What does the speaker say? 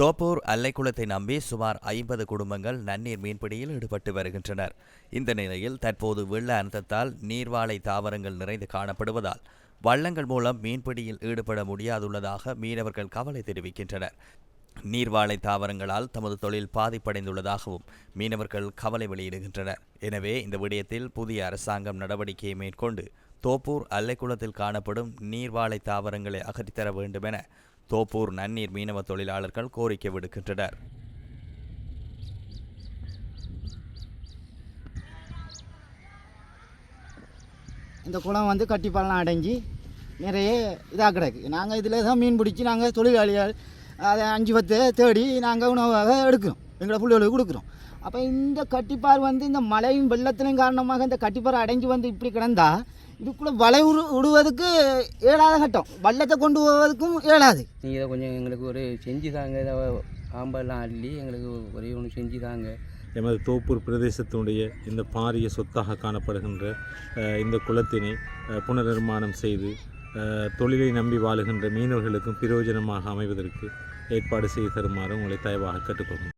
தோப்பூர் அல்லைக்குளத்தை நம்பி சுமார் ஐம்பது குடும்பங்கள் நன்னீர் மீன்பிடியில் ஈடுபட்டு வருகின்றனர். இந்த நிலையில் தற்போது வெள்ள அனர்த்தத்தால் நீர்வாழை தாவரங்கள் நிறைந்து காணப்படுவதால் வள்ளங்கள் மூலம் மீன்பிடியில் ஈடுபட முடியாதுள்ளதாக மீனவர்கள் கவலை தெரிவிக்கின்றனர். நீர்வாழை தாவரங்களால் தமது தொழில் பாதிப்படைந்துள்ளதாகவும் மீனவர்கள் கவலை வெளியிடுகின்றனர். எனவே இந்த விடயத்தில் புதிய அரசாங்கம் நடவடிக்கையை மேற்கொண்டு தோப்பூர் அல்லைக்குளத்தில் காணப்படும் நீர்வாழை தாவரங்களை அகற்றித்தர வேண்டும் என தோப்பூர் நன்னீர் மீனவ தொழிலாளர்கள் கோரிக்கை விடுக்கின்றனர். இந்த குளம் வந்து கட்டிப்பாலாம் அடைஞ்சி நிறைய இதாக கிடக்கு. நாங்கள் இதில் தான் மீன் பிடிச்சி நாங்கள் தொழிலாளிகள் அதை அஞ்சு பத்து தேடி நாங்கள் உணவாக எடுக்கிறோம். எங்களை பிள்ளைகளுக்கு கொடுக்குறோம். அப்போ இந்த கட்டிப்பார் வந்து இந்த மழையும் வெள்ளத்திலும் காரணமாக இந்த கட்டிப்பார் அடைஞ்சு வந்து இப்படி கிடந்தால் இதுக்குள்ளே வலை உரு விடுவதற்கு ஏழாத கட்டம். வள்ளத்தை கொண்டு போவதற்கும் ஏழாது. நீங்கள் இதை கொஞ்சம் எங்களுக்கு ஒரு செஞ்சு தாங்க. இதை ஆம்பெல்லாம் அள்ளி எங்களுக்கு ஒரே ஒன்று செஞ்சு தாங்க. எமது தோப்பூர் பிரதேசத்தினுடைய இந்த பாரிய சொத்தாக காணப்படுகின்ற இந்த குளத்தினை புனர்நிர்மாணம் செய்து தொழிலை நம்பி வாழுகின்ற மீனவர்களுக்கும் பிரயோஜனமாக அமைவதற்கு ஏற்பாடு செய்து தருமாறு உங்களை தயவாக கேட்டுக்கொள்கிறேன்